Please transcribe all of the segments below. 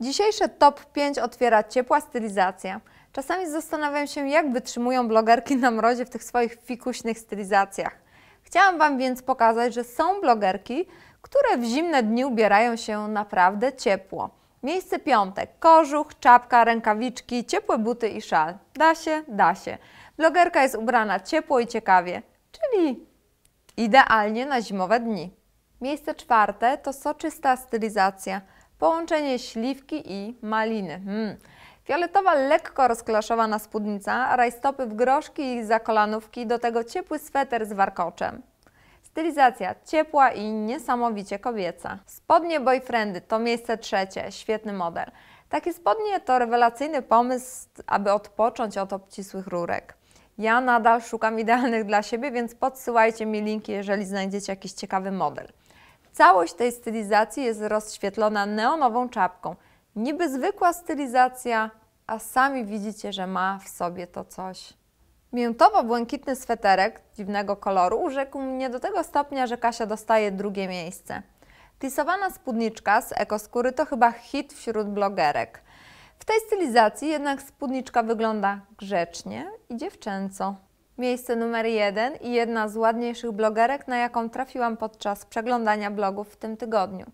Dzisiejsze top 5 otwiera ciepła stylizacja. Czasami zastanawiam się, jak wytrzymują blogerki na mrozie w tych swoich fikuśnych stylizacjach. Chciałam Wam więc pokazać, że są blogerki, które w zimne dni ubierają się naprawdę ciepło. Miejsce piąte. Kożuch, czapka, rękawiczki, ciepłe buty i szal. Da się? Da się. Blogerka jest ubrana ciepło i ciekawie, czyli idealnie na zimowe dni. Miejsce czwarte to soczysta stylizacja. Połączenie śliwki i maliny. Hmm. Fioletowa, lekko rozklaszowana spódnica, rajstopy w groszki i zakolanówki, do tego ciepły sweter z warkoczem. Stylizacja ciepła i niesamowicie kobieca. Spodnie boyfriendy to miejsce trzecie, świetny model. Takie spodnie to rewelacyjny pomysł, aby odpocząć od obcisłych rurek. Ja nadal szukam idealnych dla siebie, więc podsyłajcie mi linki, jeżeli znajdziecie jakiś ciekawy model. Całość tej stylizacji jest rozświetlona neonową czapką. Niby zwykła stylizacja, a sami widzicie, że ma w sobie to coś. Miętowo-błękitny sweterek dziwnego koloru urzekł mnie do tego stopnia, że Kasia dostaje drugie miejsce. Tisowana spódniczka z ekoskóry to chyba hit wśród blogerek. W tej stylizacji jednak spódniczka wygląda grzecznie i dziewczęco. Miejsce numer jeden i jedna z ładniejszych blogerek, na jaką trafiłam podczas przeglądania blogów w tym tygodniu.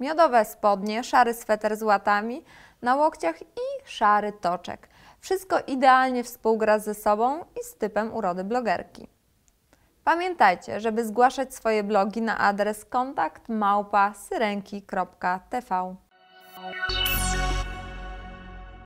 Miodowe spodnie, szary sweter z łatami, na łokciach i szary toczek. Wszystko idealnie współgra ze sobą i z typem urody blogerki. Pamiętajcie, żeby zgłaszać swoje blogi na adres kontakt małpa syrenki.tv.